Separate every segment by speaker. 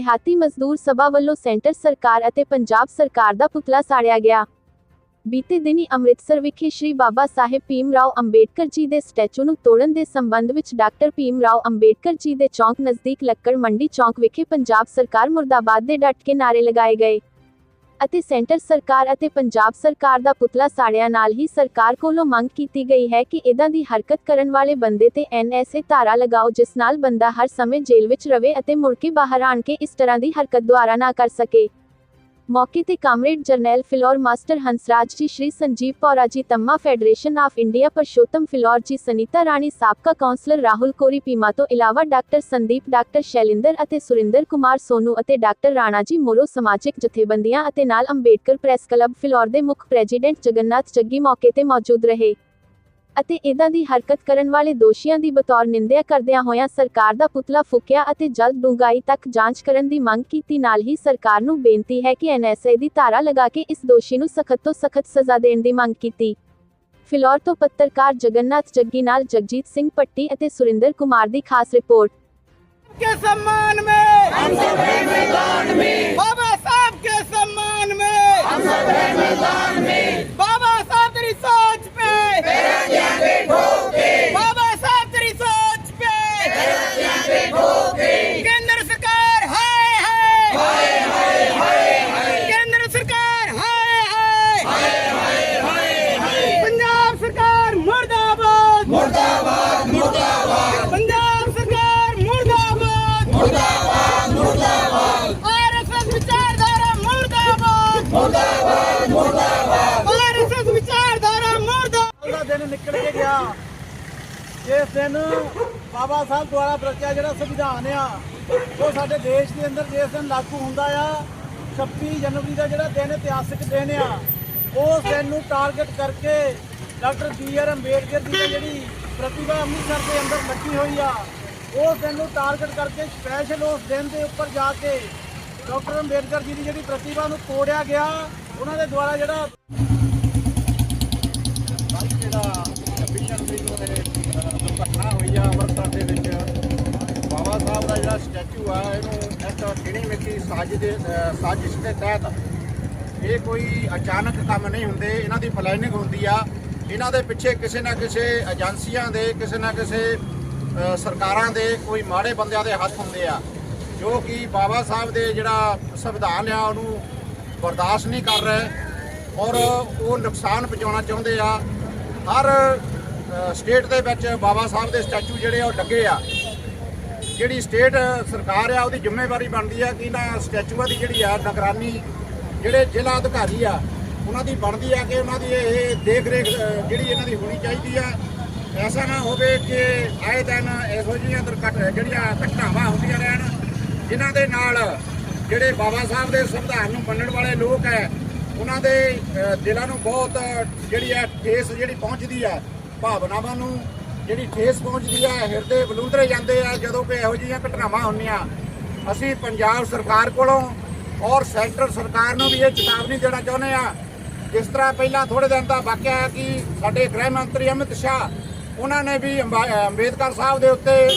Speaker 1: ਦਿਹਾਤੀ ਮਜ਼ਦੂਰ ਸਭਾ ਵੱਲੋਂ ਸੈਂਟਰ ਸਰਕਾਰ ਅਤੇ ਪੰਜਾਬ ਸਰਕਾਰ ਦਾ ਪੁਤਲਾ ਸਾੜਿਆ ਗਿਆ। ਬੀਤੇ ਦਿਨੀ ਅੰਮ੍ਰਿਤਸਰ ਵਿਖੇ ਸ਼੍ਰੀ ਬਾਬਾ ਸਾਹਿਬ ਭੀਮ ਰਾਓ ਅੰਬੇਡਕਰ ਜੀ ਦੇ ਸਟੈਚੂ ਨੂੰ ਤੋੜਨ ਦੇ ਸੰਬੰਧ ਵਿੱਚ ਡਾਕਟਰ ਭੀਮ ਰਾਓ ਅੰਬੇਡਕਰ ਜੀ ਦੇ ਚੌਂਕ ਨਜ਼ਦੀਕ ਲੱਕੜ ਮੰਡੀ ਚੌਂਕ ਵਿਖੇ ਪੰਜਾਬ ਸਰਕਾਰ ਮੁਰਦਾਬਾਦ ਦੇ ਡਟ ਕੇ ਨਾਰੇ ਲਗਾਏ ਗਏ। ਅਤੇ ਸੈਂਟਰ ਸਰਕਾਰ ਅਤੇ ਪੰਜਾਬ ਸਰਕਾਰ ਦਾ ਪੁਤਲਾ ਸਾੜਿਆ ਨਾਲ ਹੀ ਸਰਕਾਰ ਕੋਲੋਂ ਮੰਗ ਕੀਤੀ ਗਈ ਹੈ ਕਿ ਇਦਾਂ ਦੀ ਹਰਕਤ ਕਰਨ ਵਾਲੇ ਬੰਦੇ ਤੇ ਐਨਐਸਏ ਧਾਰਾ ਲਗਾਓ, ਜਿਸ ਨਾਲ ਬੰਦਾ ਹਰ ਸਮੇਂ ਜੇਲ੍ਹ ਵਿੱਚ ਰਵੇ ਅਤੇ ਮੁੜ ਕੇ ਬਾਹਰ ਆਣ ਕੇ ਇਸ ਤਰ੍ਹਾਂ ਦੀ ਹਰਕਤ ਦੁਆਰਾ ਨਾ ਕਰ ਸਕੇ। ਮੌਕੇ ਤੇ comrade Jarnail Phillaur master Hansraj ji, Shri Sanjeev Paura ji, ਤੰਮਾ federation of India, Parshotam Phillaur ji, Sunita Rani, ਸਾਬਕਾ ਕਾਉਂਸਲਰ ਰਾਹੁਲ ਕੋਰੀ ਪੀਮਾ ਤੋਂ ਇਲਾਵਾ ਡਾਕਟਰ ਸੰਦੀਪ, ਡਾਕਟਰ ਸ਼ੈਲਿੰਦਰ ਅਤੇ ਸੁਰਿੰਦਰ ਕੁਮਾਰ ਸੋਨੂ ਅਤੇ ਡਾਕਟਰ ਰਾਣਾ ਜੀ ਮੋਰੋ ਸਮਾਜਿਕ ਜਥੇਬੰਦੀਆਂ ਅਤੇ ਨਾਲ ਅੰਬੇਡਕਰ ਪ੍ਰੈਸ ਕਲੱਬ ਫਿਲੌਰ ਦੇ ਮੁੱਖ ਪ੍ਰੈਜ਼ੀਡੈਂਟ ਜਗਨਨਾਥ ਜੱਗੀ ਮੌਕੇ ਤੇ ਮੌਜੂਦ ਰਹੇ। ਅਤੇ ਇਦਾਂ ਦੀ ਹਰਕਤ ਕਰਨ ਵਾਲੇ ਦੋਸ਼ੀਆਂ ਦੀ ਬਤੌਰ ਨਿੰਦਿਆ ਕਰਦਿਆਂ ਹੋਇਆਂ ਸਰਕਾਰ ਦਾ ਪੁਤਲਾ ਫੂਕਿਆ ਅਤੇ ਜਲਦ ਡੂੰਘਾਈ ਤੱਕ ਜਾਂਚ ਕਰਨ ਦੀ ਮੰਗ ਕੀਤੀ, ਨਾਲ ਹੀ ਸਰਕਾਰ ਨੂੰ ਬੇਨਤੀ ਹੈ ਕਿ ਐਨਐਸਏ ਦੀ ਧਾਰਾ ਲਗਾ ਕੇ ਇਸ ਦੋਸ਼ੀ ਨੂੰ ਸਖਤ ਤੋਂ ਸਖਤ ਸਜ਼ਾ ਦੇਣ ਦੀ ਮੰਗ ਕੀਤੀ। ਫਿਲੌਰ ਤੋਂ ਪੱਤਰਕਾਰ ਜਗਨਨਾਥ ਜੱਗੀ ਨਾਲ ਜਗਜੀਤ ਸਿੰਘ ਪੱਟੀ ਅਤੇ ਸੁਰਿੰਦਰ ਕੁਮਾਰ ਦੀ ਖਾਸ
Speaker 2: ਰਿਪੋਰਟ। ਮੁਰਦਾਬਾਦ ਬਾਬਾ ਸਾਹਿਬ ਦੁਆਰਾ ਪ੍ਰਕਿਆ ਜਿਹੜਾ ਸੰਵਿਧਾਨ ਆ ਉਹ ਸਾਡੇ ਦੇਸ਼ ਦੇ ਅੰਦਰ ਜਿਸ ਦਿਨ ਲਾਗੂ ਹੁੰਦਾ ਆ 26 ਜਨਵਰੀ ਦਾ ਜਿਹੜਾ ਦਿਨ ਇਤਿਹਾਸਿਕ ਦਿਨ ਆ ਉਸ ਦਿਨ ਨੂੰ ਟਾਰਗੇਟ ਕਰਕੇ ਡਾਕਟਰ ਬੀ ਆਰ ਅੰਬੇਡਕਰ ਦੀ ਜਿਹੜੀ ਪ੍ਰਤਿਭਾ ਅੰਮ੍ਰਿਤਸਰ ਦੇ ਅੰਦਰ ਲੱਗੀ ਹੋਈ ਆ ਉਸ ਦਿਨ ਨੂੰ ਟਾਰਗੇਟ ਕਰਕੇ ਸਪੈਸ਼ਲ ਉਸ ਦਿਨ ਦੇ ਉੱਪਰ ਜਾ ਕੇ ਡਾਕਟਰ ਅੰਬੇਡਕਰ ਜੀ ਦੀ ਜਿਹੜੀ ਪ੍ਰਤਿਭਾ ਨੂੰ ਤੋੜਿਆ ਗਿਆ, ਉਹਨਾਂ ਦੇ ਦੁਆਰਾ ਜਿਹੜਾ ਜਿਹੜਾ ਵਿਸ਼ਨ ਸਿੰਘ ਉਹਦੇ ਦੁਰਘਟਨਾ ਹੋਈ ਆ ਅੰਮ੍ਰਿਤਸਰ ਦੇ ਵਿੱਚ ਬਾਬਾ ਸਾਹਿਬ ਦਾ ਜਿਹੜਾ ਸਟੈਚੂ ਆ, ਇਹਨੂੰ ਇੱਕ ਗਿਣੀ ਮਿੱਟੀ ਸਾਜ਼ਿਸ਼ ਦੇ ਸਾਜ਼ਿਸ਼ ਦੇ ਤਹਿਤ ਇਹ ਕੋਈ ਅਚਾਨਕ ਕੰਮ ਨਹੀਂ ਹੁੰਦੇ, ਇਹਨਾਂ ਦੀ ਪਲੈਨਿੰਗ ਹੁੰਦੀ ਆ। ਇਹਨਾਂ ਦੇ ਪਿੱਛੇ ਕਿਸੇ ਨਾ ਕਿਸੇ ਏਜੰਸੀਆਂ ਦੇ, ਕਿਸੇ ਨਾ ਕਿਸੇ ਸਰਕਾਰਾਂ ਦੇ ਕੋਈ ਮਾੜੇ ਬੰਦਿਆਂ ਦੇ ਹੱਥ ਹੁੰਦੇ ਆ। ਜੋ ਕਿ ਬਾਬਾ ਸਾਹਿਬ ਦੇ ਜਿਹੜਾ ਸੰਵਿਧਾਨ ਆ, ਉਹਨੂੰ ਬਰਦਾਸ਼ਤ ਨਹੀਂ ਕਰ ਰਹੇ ਔਰ ਉਹ ਨੁਕਸਾਨ ਪਹੁੰਚਾਉਣਾ ਚਾਹੁੰਦੇ ਆ। ਹਰ ਸਟੇਟ ਦੇ ਵਿੱਚ ਬਾਬਾ ਸਾਹਿਬ ਦੇ ਸਟੈਚੂ ਜਿਹੜੇ ਆ, ਉਹ ਲੱਗੇ ਆ। ਜਿਹੜੀ ਸਟੇਟ ਸਰਕਾਰ ਆ, ਉਹਦੀ ਜ਼ਿੰਮੇਵਾਰੀ ਬਣਦੀ ਆ ਕਿ ਇਹਨਾਂ ਸਟੈਚੂਆਂ ਦੀ ਜਿਹੜੀ ਆ, ਨਿਗਰਾਨੀ ਜਿਹੜੇ ਜ਼ਿਲ੍ਹਾ ਅਧਿਕਾਰੀ ਆ, ਉਹਨਾਂ ਦੀ ਬਣਦੀ ਆ ਕਿ ਉਹਨਾਂ ਦੀ ਇਹ ਦੇਖ ਰੇਖ ਜਿਹੜੀ ਇਹਨਾਂ ਦੀ ਹੋਣੀ ਚਾਹੀਦੀ ਆ। ਐਸਾ ਨਾ ਹੋਵੇ ਕਿ ਆਏ ਦਿਨ ਇਹੋ ਜਿਹੀਆਂ ਦੁਰਘਟ, ਜਿਹੜੀਆਂ ਘਟਨਾਵਾਂ ਹੁੰਦੀਆਂ ਰਹਿਣ ਜਿਨ੍ਹਾਂ ਦੇ ਨਾਲ ਜਿਹੜੇ ਬਾਬਾ ਸਾਹਿਬ ਦੇ ਸੰਵਿਧਾਨ ਨੂੰ ਮੰਨਣ ਵਾਲੇ ਲੋਕ ਹੈ, ਉਹਨਾਂ ਦੇ ਦਿਲਾਂ ਨੂੰ ਬਹੁਤ, ਜਿਹੜੀ ਹੈ, ਠੇਸ ਜਿਹੜੀ ਪਹੁੰਚਦੀ ਹੈ ਭਾਵਨਾਵਾਂ ਨੂੰ ਜਿਹੜੀ ਠੇਸ ਪਹੁੰਚਦੀ ਹੈ ਹਿਰਦੇ ਬਲੂੰਦਰੇ ਜਾਂਦੇ ਆ, ਜਦੋਂ ਕਿ ਇਹੋ ਜਿਹੀਆਂ ਘਟਨਾਵਾਂ ਹੁੰਦੀਆਂ। ਅਸੀਂ ਪੰਜਾਬ ਸਰਕਾਰ ਕੋਲੋਂ ਔਰ ਸੈਂਟਰ ਸਰਕਾਰ ਨੂੰ ਵੀ ਇਹ ਚੇਤਾਵਨੀ ਦੇਣਾ ਚਾਹੁੰਦੇ ਆ, ਜਿਸ ਤਰ੍ਹਾਂ ਪਹਿਲਾਂ ਥੋੜੇ ਦਿਨ ਦਾ ਵਾਕਿਆ ਹੈ ਕਿ ਸਾਡੇ ਗ੍ਰਹਿ ਮੰਤਰੀ ਅਮਿਤ ਸ਼ਾਹ, ਉਹਨਾਂ ਨੇ ਵੀ ਅੰਬਾ- ਅੰਬੇਦਕਰ ਸਾਹਿਬ ਦੇ ਉੱਤੇ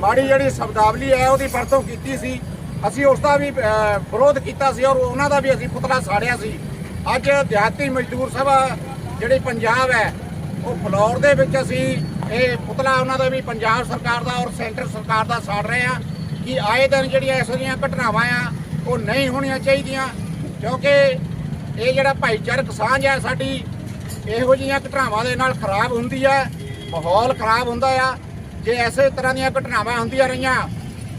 Speaker 2: ਮਾੜੀ ਜਿਹੜੀ ਸ਼ਬਦਾਵਲੀ ਹੈ, ਉਹਦੀ ਵਰਤੋਂ ਕੀਤੀ ਸੀ। ਅਸੀਂ ਉਸ ਦਾ ਵੀ ਵਿਰੋਧ ਕੀਤਾ ਸੀ ਔਰ ਉਹਨਾਂ ਦਾ ਵੀ ਅਸੀਂ ਪੁਤਲਾ ਸਾੜਿਆ ਸੀ। ਅੱਜ ਦਿਹਾਤੀ ਮਜ਼ਦੂਰ ਸਭਾ ਜਿਹੜੀ ਪੰਜਾਬ ਹੈ, ਉਹ ਫਲੋਰ ਦੇ ਵਿੱਚ ਅਸੀਂ ਇਹ ਪੁਤਲਾ ਉਹਨਾਂ ਦਾ ਵੀ ਪੰਜਾਬ ਸਰਕਾਰ ਦਾ ਔਰ ਸੈਂਟਰ ਸਰਕਾਰ ਦਾ ਸਾੜ ਰਹੇ ਆ ਕਿ ਆਏ ਦਿਨ ਜਿਹੜੀਆਂ ਇਸ ਦੀਆਂ ਘਟਨਾਵਾਂ ਆ, ਉਹ ਨਹੀਂ ਹੋਣੀਆਂ ਚਾਹੀਦੀਆਂ। ਕਿਉਂਕਿ ਇਹ ਜਿਹੜਾ ਭਾਈਚਾਰਕ ਸਾਂਝ ਹੈ ਸਾਡੀ, ਇਹੋ ਜਿਹੀਆਂ ਘਟਨਾਵਾਂ ਦੇ ਨਾਲ ਖਰਾਬ ਹੁੰਦੀ ਹੈ, ਮਾਹੌਲ ਖਰਾਬ ਹੁੰਦਾ ਆ। ਜੇ ਐਸੇ ਤਰ੍ਹਾਂ ਦੀਆਂ ਘਟਨਾਵਾਂ ਹੁੰਦੀਆਂ ਰਹੀਆਂ,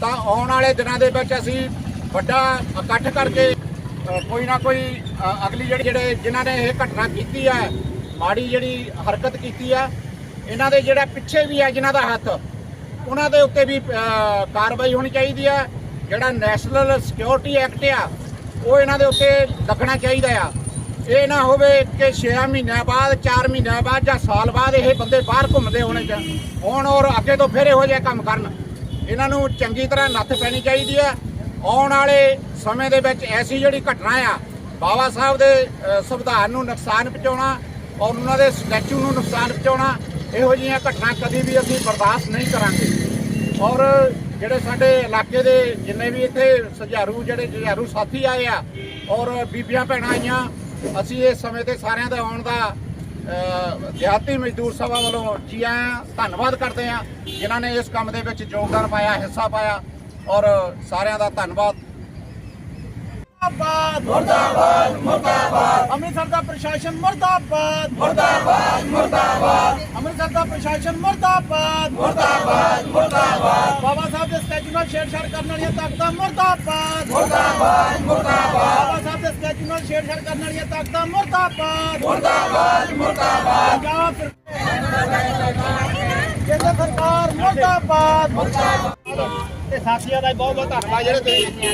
Speaker 2: ਤਾਂ ਆਉਣ ਵਾਲੇ ਦਿਨਾਂ ਦੇ ਵਿੱਚ ਅਸੀਂ ਵੱਡਾ ਇਕੱਠ ਕਰਕੇ ਕੋਈ ਨਾ ਕੋਈ ਅਗਲੀ ਜਿਹੜੀ ਜਿਹੜੇ ਜਿਨ੍ਹਾਂ ਨੇ ਇਹ ਘਟਨਾ ਕੀਤੀ ਹੈ ਮਾੜੀ ਜਿਹੜੀ ਹਰਕਤ ਕੀਤੀ ਹੈ ਇਹਨਾਂ ਦੇ ਜਿਹੜਾ ਪਿੱਛੇ ਵੀ ਹੈ ਜਿਨ੍ਹਾਂ ਦਾ ਹੱਥ, ਉਹਨਾਂ ਦੇ ਉੱਤੇ ਵੀ ਕਾਰਵਾਈ ਹੋਣੀ ਚਾਹੀਦੀ ਹੈ ਜਿਹੜਾ ਨੈਸ਼ਨਲ ਸਿਕਿਉਰਿਟੀ ਐਕਟ ਆ, ਉਹ ਇਹਨਾਂ ਦੇ ਉੱਤੇ ਲੱਗਣਾ ਚਾਹੀਦਾ ਆ। ਇਹ ਨਾ ਹੋਵੇ ਕਿ 6 ਮਹੀਨਿਆਂ ਬਾਅਦ 4 ਮਹੀਨਿਆਂ ਬਾਅਦ ਜਾਂ ਸਾਲ ਬਾਅਦ ਇਹ ਬੰਦੇ ਬਾਹਰ ਘੁੰਮਦੇ ਹੋਣੇ ਹੋਣ ਔਰ ਅੱਗੇ ਤੋਂ ਫਿਰ ਇਹੋ ਜਿਹੇ ਕੰਮ ਕਰਨ। ਇਹਨਾਂ ਨੂੰ ਚੰਗੀ ਤਰ੍ਹਾਂ ਨੱਥ ਪੈਣੀ ਚਾਹੀਦੀ ਹੈ। ਆਉਣ ਵਾਲੇ ਸਮੇਂ ਦੇ ਵਿੱਚ ਐਸੀ ਜਿਹੜੀ ਘਟਨਾ ਆ, ਬਾਬਾ ਸਾਹਿਬ ਦੇ ਸੰਵਿਧਾਨ ਨੂੰ ਨੁਕਸਾਨ ਪਹੁੰਚਾਉਣਾ ਔਰ ਉਹਨਾਂ ਦੇ ਸਟੈਚੂ ਨੂੰ ਨੁਕਸਾਨ ਪਹੁੰਚਾਉਣਾ, ਇਹੋ ਜਿਹੀਆਂ ਘਟਨਾ ਕਦੀ ਵੀ ਅਸੀਂ ਬਰਦਾਸ਼ਤ ਨਹੀਂ ਕਰਾਂਗੇ। ਔਰ ਜਿਹੜੇ ਸਾਡੇ ਇਲਾਕੇ ਦੇ ਜਿੰਨੇ ਵੀ ਇੱਥੇ ਸੁਝਾਰੂ ਜਿਹੜੇ ਸੁਝਾਰੂ ਸਾਥੀ ਆਏ ਆ ਔਰ ਬੀਬੀਆਂ ਭੈਣਾਂ ਆਈਆਂ ਅਸੀਂ ਇਸ ਸਮੇਂ ਤੇ ਸਾਰਿਆਂ ਦਾ ਆਉਣ ਦਾ ਦਿਹਾਤੀ ਮਜ਼ਦੂਰ ਸਭਾ ਵੱਲੋਂ ਜੀ ਆਇਆਂ ਧੰਨਵਾਦ ਕਰਦੇ ਹਾਂ, ਜਿਨ੍ਹਾਂ ਨੇ ਇਸ ਕੰਮ ਦੇ ਵਿੱਚ ਯੋਗਦਾਨ ਪਾਇਆ, ਹਿੱਸਾ ਪਾਇਆ, ਔਰ ਸਾਰਿਆਂ ਦਾ ਧੰਨਵਾਦ।
Speaker 3: ਮੁਰਦਾਬਾਦ ਮੁਰਦਾਬਾਦ ਮੁਰਦਾਬਾਦ। ਅੰਮ੍ਰਿਤਸਰ ਦਾ ਪ੍ਰਸ਼ਾਸਨ ਮੁਰਦਾਬਾਦ। ਮੁਰਦਾਬਾਦ ਮੁਰਦਾਬਾਦ। ਅੰਮ੍ਰਿਤਸਰ ਦਾ ਪ੍ਰਸ਼ਾਸਨ ਮੁਰਦਾਬਾਦ ਮੁਰਦਾਬਾਦ ਮੁਰਦਾਬਾਦ ਬਾਬਾ ਸਾਹਿਬ ਦੇ ਸਟੈਚੂ ਨਾਲ ਛੇੜਛਾੜ ਕਰਨ ਵਾਲੀਆਂ ਤਾਕਤਾਂ ਮੁਰਦਾਬਾਦ ਮੁਰਦਾਬਾਦ ਮੁਰਦਾਬਾਦ ਬਾਬਾ ਸਾਹਿਬ ਦੇ ਸਟੈਚੂ ਨਾਲ ਛੇੜਛਾੜ ਕਰਨ ਵਾਲੀਆਂ ਤਾਕਤਾਂ ਮੁਰਦਾਬਾਦ ਮੁਰਦਾਬਾਦ ਮੁਰਦਾਬਾਦ ਪੰਜਾਬ ਸਰਕਾਰ ਕੇਂਦਰ ਸਰਕਾਰ ਮੁਰਦਾਬਾਦ ਮੁਰਦਾਬਾਦ ਤੇ ਸਾਥੀਆਂ ਦਾ ਬਹੁਤ ਬਹੁਤ ਧੰਨਵਾਦ ਜਿਹੜੇ ਤੁਸੀਂ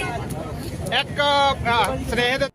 Speaker 3: ਇੱਕ ਅ, ਸਨੇਹ ਦੇ